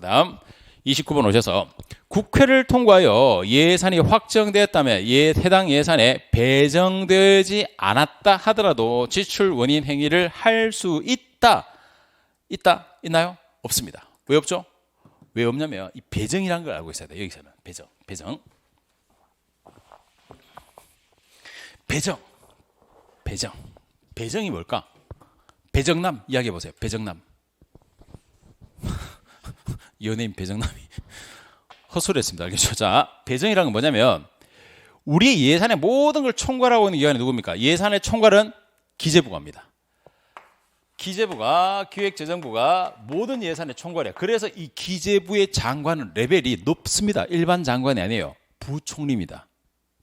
그 다음 29번 오셔서 국회를 통과하여 예산이 확정되었다면 예, 해당 예산에 배정되지 않았다 하더라도 지출 원인 행위를 할 수 있다. 있다? 있나요? 없습니다. 왜 없죠? 왜 없냐면 이 배정이라는 걸 알고 있어야 돼요. 여기서는 배정, 배정. 배정, 배정, 배정이 뭘까? 배정남 이야기해 보세요. 배정남. 연예인 배정남이 헛소리했습니다. 알겠죠? 자, 배정이라는 건 뭐냐면 우리 예산의 모든 걸 총괄하고 있는 기관이 누굽니까? 예산의 총괄은 기재부가입니다. 기재부가 기획재정부가 모든 예산의 총괄이야. 그래서 이 기재부의 장관은 레벨이 높습니다. 일반 장관이 아니에요. 부총리입니다.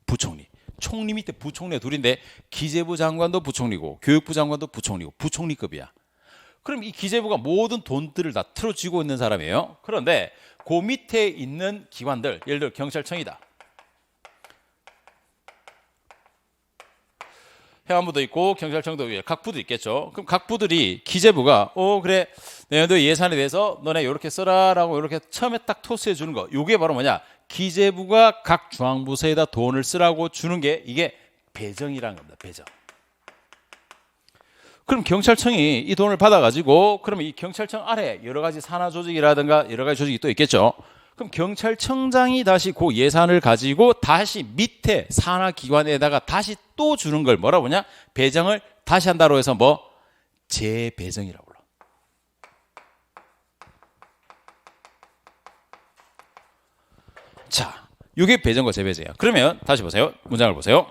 부총리. 총리 밑에 부총리가 둘인데 기재부 장관도 부총리고 교육부 장관도 부총리고 부총리급이야. 그럼 이 기재부가 모든 돈들을 다 틀어쥐고 있는 사람이에요. 그런데 그 밑에 있는 기관들, 예를 들어 경찰청이다. 해안부도 있고 경찰청도 위에 각 부도 있겠죠. 그럼 각 부들이 기재부가 어 그래 내년도 예산에 대해서 너네 이렇게 써라라고 이렇게 처음에 딱 토스해 주는 거. 요게 바로 뭐냐? 기재부가 각 중앙부서에다 돈을 쓰라고 주는 게 이게 배정이라는 겁니다. 배정. 그럼 경찰청이 이 돈을 받아가지고 그러면 이 경찰청 아래 여러 가지 산하 조직이라든가 여러 가지 조직이 또 있겠죠. 그럼 경찰청장이 다시 그 예산을 가지고 다시 밑에 산하 기관에다가 다시 또 주는 걸 뭐라 보냐? 배정을 다시 한다고 해서 뭐 재배정이라고 불러. 자, 이게 배정과 재배정이야. 그러면 다시 보세요. 문장을 보세요.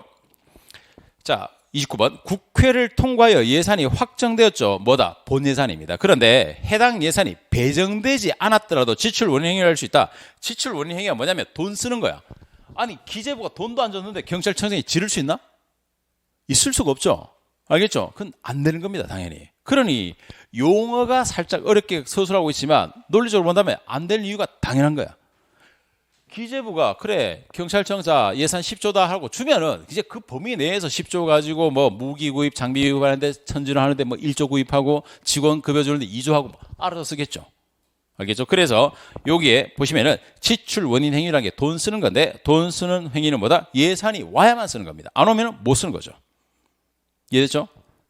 자, 29번 국회를 통과하여 예산이 확정되었죠. 뭐다? 본 예산입니다. 그런데 해당 예산이 배정되지 않았더라도 지출 원인 행위를 할 수 있다. 지출 원인 행위가 뭐냐면 돈 쓰는 거야. 아니 기재부가 돈도 안 줬는데 경찰청장이 지를 수 있나? 있을 수가 없죠. 알겠죠? 그건 안 되는 겁니다, 당연히. 그러니 용어가 살짝 어렵게 서술하고 있지만 논리적으로 본다면 안 될 이유가 당연한 거야. 기재부가 그래 경찰청자 예산 10조다 하고 주면은 이제 그 범위 내에서 10조 가지고 뭐 무기 구입 장비 구입하는데 천지를 하는데 뭐 1조 구입하고 직원 급여 주는데 2조 하고 뭐 알아서 쓰겠죠. 알겠죠? 그래서 여기에 보시면은 지출 원인 행위라는 게 돈 쓰는 건데 돈 쓰는 행위는 뭐다? 예산이 와야만 쓰는 겁니다. 안 오면은 못 쓰는 거죠. 이해됐죠?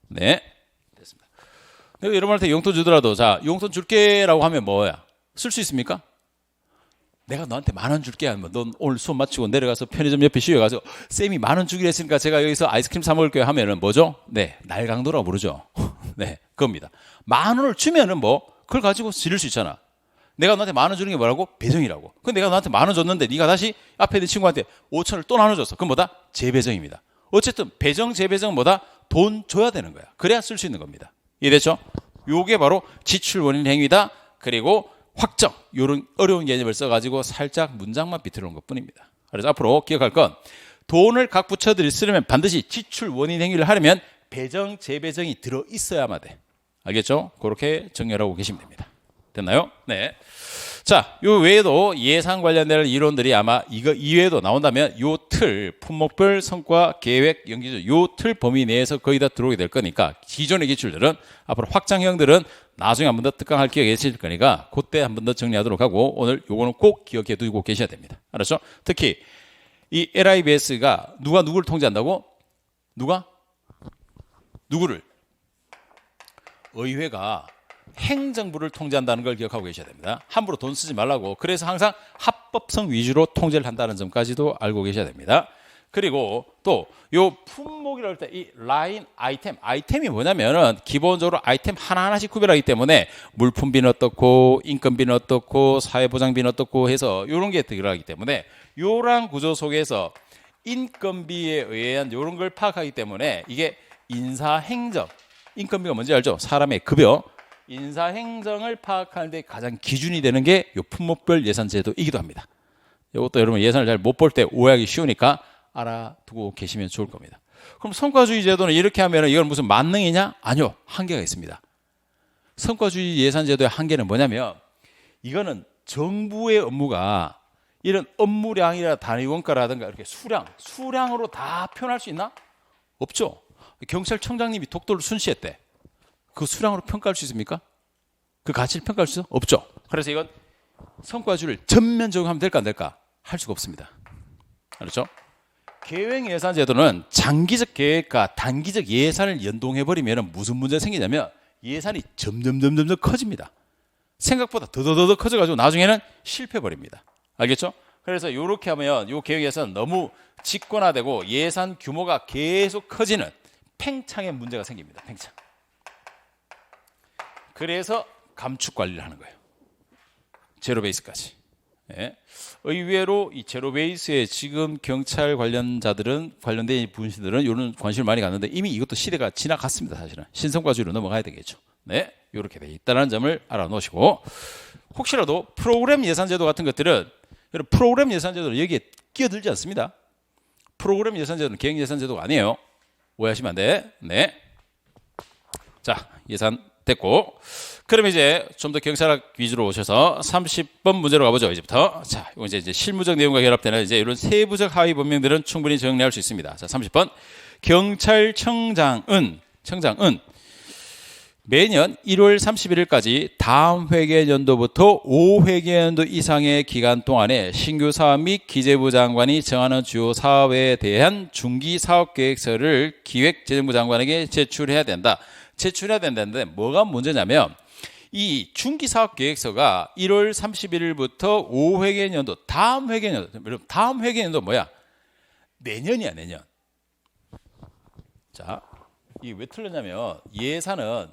네. 됐습니다. 내가 여러분한테 용돈 주더라도 자, 용돈 줄게라고 하면 뭐야? 쓸 수 있습니까? 내가 너한테 만 원 줄게 하면 넌 오늘 수업 마치고 내려가서 편의점 옆에 쉬어 가서 쌤이 만 원 주기로 했으니까 제가 여기서 아이스크림 사 먹을게요 하면은 뭐죠? 네, 날강도라고 부르죠. 네, 그겁니다. 만 원을 주면은 뭐 그걸 가지고 지를 수 있잖아. 내가 너한테 만 원 주는 게 뭐라고? 배정이라고. 근데 내가 너한테 만 원 줬는데 네가 다시 앞에 있는 친구한테 5천을 또 나눠줬어. 그럼 뭐다? 재배정입니다. 어쨌든 배정 재배정 뭐다? 돈 줘야 되는 거야. 그래야 쓸 수 있는 겁니다. 이해됐죠? 요게 바로 지출 원인 행위다. 그리고 확정 이런 어려운 개념을 써가지고 살짝 문장만 비틀어 놓은 것뿐입니다. 그래서 앞으로 기억할 건 돈을 각 부처들이 쓰려면 반드시 지출 원인 행위를 하려면 배정 재배정이 들어 있어야만 돼. 알겠죠? 그렇게 정렬하고 계시면 됩니다. 됐나요? 네. 자, 요 외에도 예산 관련된 이론들이 아마 이거 이외에도 나온다면 요 틀, 품목별 성과 계획 연기조 요틀 범위 내에서 거의 다 들어오게 될 거니까 기존의 기출들은 앞으로 확장형들은 나중에 한 번 더 특강할 기회가 있을 거니까 그때 한 번 더 정리하도록 하고 오늘 요거는 꼭 기억해 두고 계셔야 됩니다. 알았죠? 특히 이 LIBS가 누가 누구를 통제한다고? 누가? 누구를? 의회가 행정부를 통제한다는 걸 기억하고 계셔야 됩니다. 함부로 돈 쓰지 말라고. 그래서 항상 합법성 위주로 통제를 한다는 점까지도 알고 계셔야 됩니다. 그리고 또 요 품목이라고 할때 이 라인 아이템 아이템이 뭐냐면은 기본적으로 아이템 하나하나씩 구별하기 때문에 물품비는 어떻고 인건비는 어떻고 사회보장비는 어떻고 해서 요런 게 들어가기 때문에 요런 구조 속에서 인건비에 의한 요런 걸 파악하기 때문에 이게 인사 행정 인건비가 뭔지 알죠? 사람의 급여 인사 행정을 파악하는 데 가장 기준이 되는 게요 품목별 예산 제도이기도 합니다. 이것도 여러분 예산을 잘 못 볼 때 오해하기 쉬우니까 알아두고 계시면 좋을 겁니다. 그럼 성과주의 제도는 이렇게 하면 이건 무슨 만능이냐? 아니요. 한계가 있습니다. 성과주의 예산 제도의 한계는 뭐냐면 이거는 정부의 업무가 이런 업무량이라 단위 원가라든가 이렇게 수량, 수량으로 다 표현할 수 있나? 없죠. 경찰청장님이 독도를 순시했대. 그 수량으로 평가할 수 있습니까? 그 가치를 평가할 수? 없죠. 그래서 이건 성과주를 전면적으로 하면 될까 안 될까? 할 수가 없습니다. 그렇죠? 계획 예산 제도는 장기적 계획과 단기적 예산을 연동해 버리면 무슨 문제가 생기냐면 예산이 점점 점점 점 커집니다. 생각보다 더더더더 커져 가지고 나중에는 실패 버립니다. 알겠죠? 그래서 이렇게 하면 이 계획 예산은 너무 직권화되고 예산 규모가 계속 커지는 팽창의 문제가 생깁니다. 팽창. 그래서 감축 관리를 하는 거예요. 제로 베이스까지. 예. 의외로 이 제로 베이스에 지금 경찰 관련자들은 관련된 분신들은 이런 관심을 많이 갖는데 이미 이것도 시대가 지나갔습니다. 사실은 신성과주로 넘어가야 되겠죠. 네, 이렇게 돼 있다는 점을 알아놓으시고 혹시라도 프로그램 예산제도 같은 것들은 프로그램 예산제도는 여기에 끼어들지 않습니다. 프로그램 예산제도는 계획 예산제도가 아니에요. 오해하시면 안 돼. 네. 자, 예산 됐고. 그럼 이제 좀 더 경찰학 위주로 오셔서 30번 문제로 가보죠. 이제부터. 자, 이제, 이제 실무적 내용과 결합되는 이제 이런 세부적 하위 법명들은 충분히 정리할 수 있습니다. 자, 30번. 경찰청장은, 청장은 매년 1월 31일까지 다음 회계 연도부터 5회계 연도 이상의 기간 동안에 신규 사업 및 기재부 장관이 정하는 주요 사업에 대한 중기 사업 계획서를 기획재정부 장관에게 제출해야 된다. 제출해야 된다는데 뭐가 문제냐면 이 중기 사업 계획서가 1월 31일부터 5회계 연도 다음 회계 연도 여러분 다음 회계 연도 뭐야? 내년이야 내년. 자, 이게 왜 틀렸냐면 예산은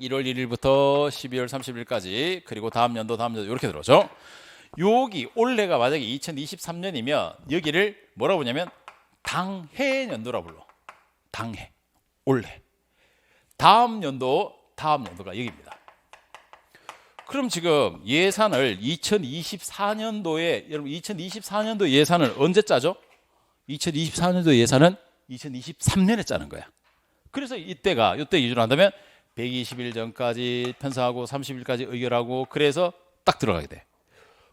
1월 1일부터 12월 30일까지 그리고 다음 연도 다음 연도 이렇게 들어오죠. 여기 올해가 만약에 2023년이면 여기를 뭐라고 부르냐면 당해 연도라 불러. 당해. 올해. 다음 연도 다음 연도가 여기입니다. 그럼 지금 예산을 2024년도에 여러분 2024년도 예산을 언제 짜죠? 2024년도 예산은 2023년에 짜는 거야. 그래서 이때가 이때 기준으로 한다면 120일 전까지 편성하고 30일까지 의결하고 그래서 딱 들어가게 돼.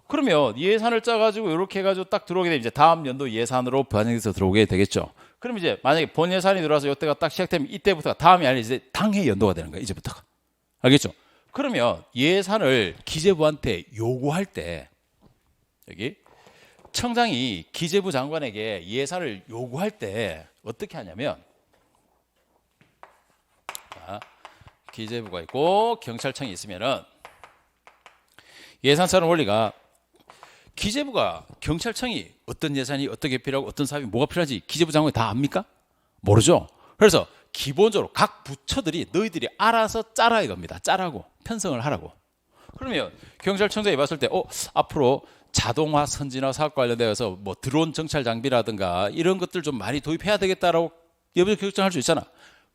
그러면 예산을 짜가지고 이렇게 해가지고 딱 들어오게 되면 이제 다음 연도 예산으로 반영해서 들어오게 되겠죠. 그럼 이제 만약에 본 예산이 들어와서 이때가 딱 시작되면 이때부터가 다음이 아니라 이제 당해 연도가 되는 거예요. 이제부터가. 알겠죠? 그러면 예산을 기재부한테 요구할 때 여기 청장이 기재부 장관에게 예산을 요구할 때 어떻게 하냐면 자, 기재부가 있고 경찰청이 있으면은 예산처럼 원리가 기재부가 경찰청이 어떤 예산이 어떻게 필요하고 어떤 사업이 뭐가 필요한지 기재부 장관이 다 압니까? 모르죠. 그래서 기본적으로 각 부처들이 너희들이 알아서 짜라 이겁니다. 짜라고 편성을 하라고. 그러면 경찰청장이 봤을 때, 어 앞으로 자동화 선진화 사업 관련되어서 뭐 드론 정찰 장비라든가 이런 것들 좀 많이 도입해야 되겠다라고 여부터 결정할 수 있잖아.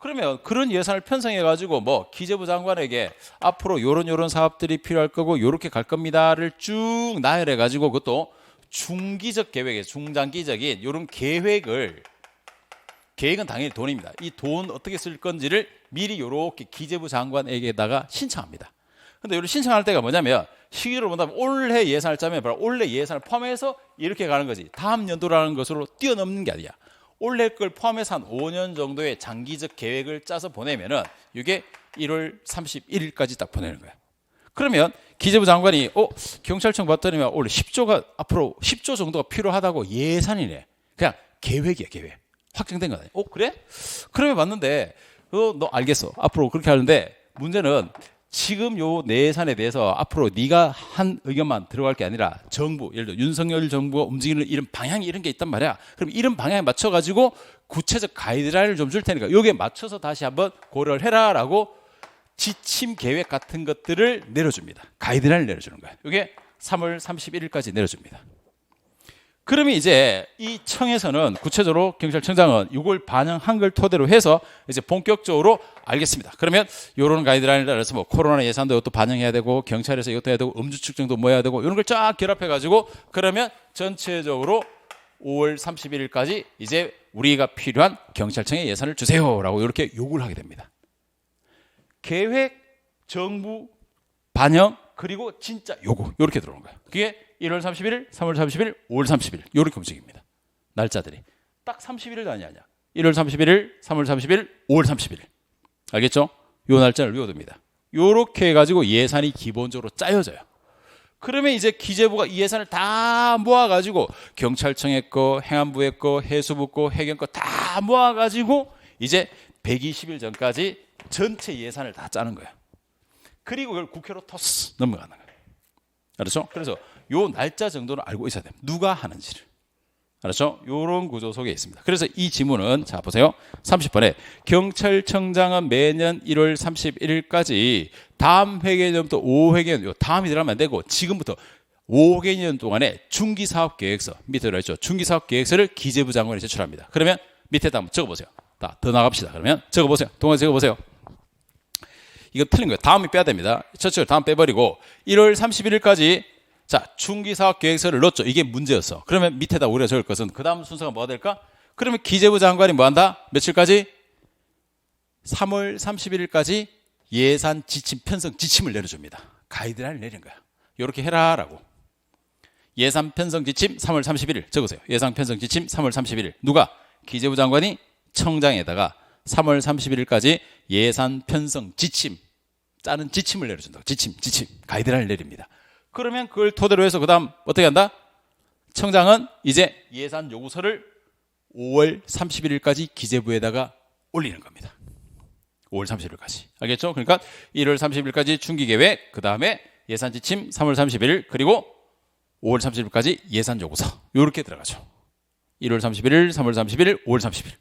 그러면 그런 예산을 편성해 가지고 뭐 기재부 장관에게 앞으로 요런 요런 사업들이 필요할 거고 요렇게 갈 겁니다를 쭉 나열해 가지고 그것도 중기적 계획에 중장기적인 요런 계획을 계획은 당연히 돈입니다. 이 돈 어떻게 쓸 건지를 미리 요렇게 기재부 장관에게다가 신청합니다. 근데 이런 신청할 때가 뭐냐면 시기를 본다면 올해 예산을 짜면 바로 올해 예산을 포함해서 이렇게 가는 거지. 다음 연도라는 것으로 뛰어넘는 게 아니야. 올해 걸 포함해서 한 5년 정도의 장기적 계획을 짜서 보내면은 이게 1월 31일까지 딱 보내는 거야. 그러면 기재부 장관이 어 경찰청 봤더니 올해 10조가 앞으로 10조 정도가 필요하다고 예산이네. 그냥 계획이야 계획. 확정된 거 아니야. 어 그래? 그러면 맞는데 어너 알겠어. 앞으로 그렇게 하는데 문제는 지금 요 내산에 대해서 앞으로 네가 한 의견만 들어갈 게 아니라 정부 예를 들어 윤석열 정부가 움직이는 이런 방향이 이런 게 있단 말이야. 그럼 이런 방향에 맞춰 가지고 구체적 가이드라인을 좀 줄 테니까 여기에 맞춰서 다시 한번 고려를 해라라고 지침 계획 같은 것들을 내려줍니다. 가이드라인을 내려주는 거예요. 이게 3월 31일까지 내려줍니다. 그러면 이제 이 청에서는 구체적으로 경찰청장은 이걸 반영한 걸 토대로 해서 이제 본격적으로 알겠습니다. 그러면 이런 가이드라인을 따라서 뭐 코로나 예산도 이것도 반영해야 되고 경찰에서 이것도 해야 되고 음주 측정도 뭐 해야 되고 이런 걸 쫙 결합해 가지고 그러면 전체적으로 5월 31일까지 이제 우리가 필요한 경찰청에 예산을 주세요라고 이렇게 요구를 하게 됩니다. 계획, 정부, 반영 그리고 진짜 요구 이렇게 들어오는 거예요. 그게 1월 31일, 3월 30일, 5월 30일 이렇게 움직입니다. 날짜들이 딱 30일도 아니 아니야. 1월 31일, 3월 30일, 5월 30일. 알겠죠? 요 날짜를 외워둡니다. 요렇게 해가지고 예산이 기본적으로 짜여져요. 그러면 이제 기재부가 이 예산을 다 모아가지고 경찰청의 거, 행안부의 거, 해수부 거, 해경 거 다 모아가지고 이제 120일 전까지 전체 예산을 다 짜는 거야. 그리고 그걸 국회로 토스 넘어가는 거야. 알았죠? 그래서 요 날짜 정도는 알고 있어야 돼. 누가 하는지를. 알았죠? 요런 구조 속에 있습니다. 그래서 이 지문은 자 보세요. 30번에 경찰청장은 매년 1월 31일까지 다음 회계년부터 5회계년 요 다음이 들어가면 안 되고 지금부터 5회계년 동안에 중기사업 계획서 밑으로 했죠. 중기사업 계획서를 기재부 장관이 제출합니다. 그러면 밑에다 한번 적어 보세요. 자, 더 나갑시다. 그러면 적어 보세요. 동안 적어 보세요. 이거 틀린 거예요. 다음이 빼야 됩니다. 저쪽을 다음 빼버리고 1월 31일까지 자 중기사업 계획서를 넣었죠. 이게 문제였어. 그러면 밑에다 우리가 적을 것은 그 다음 순서가 뭐가 될까? 그러면 기재부 장관이 뭐 한다? 며칠까지? 3월 31일까지 예산 지침 편성 지침을 내려줍니다. 가이드라인을 내린 거야. 이렇게 해라라고. 예산 편성 지침 3월 31일 적으세요. 예산 편성 지침 3월 31일. 누가? 기재부 장관이 청장에다가 3월 31일까지 예산 편성 지침 짜는 지침을 내려준다고. 지침, 지침, 가이드라인을 내립니다. 그러면 그걸 토대로 해서 그다음 어떻게 한다? 청장은 이제 예산 요구서를 5월 31일까지 기재부에다가 올리는 겁니다. 5월 30일까지. 알겠죠? 그러니까 1월 30일까지 중기 계획, 그 다음에 예산 지침 3월 31일 그리고 5월 30일까지 예산 요구서. 요렇게 들어가죠. 1월 31일, 3월 31일, 5월 30일.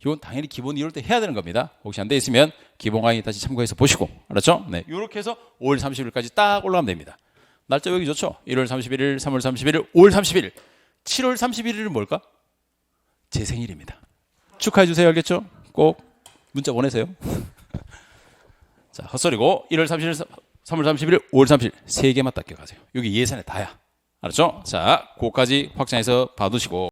이건 당연히 기본 이럴 때 해야 되는 겁니다. 혹시 안 돼 있으면 기본 강의 다시 참고해서 보시고. 알았죠? 네. 요렇게 해서 5월 30일까지 딱 올라가면 됩니다. 날짜 여기 좋죠? 1월 31일, 3월 31일, 5월 31일. 7월 31일은 뭘까? 제 생일입니다. 축하해 주세요. 알겠죠? 꼭 문자 보내세요. 자, 헛소리고 1월 31일, 3월 31일, 5월 30일 세 개만 딱 기억하세요. 여기 예산에 다야. 알았죠? 자, 그거까지 확장해서 봐두시고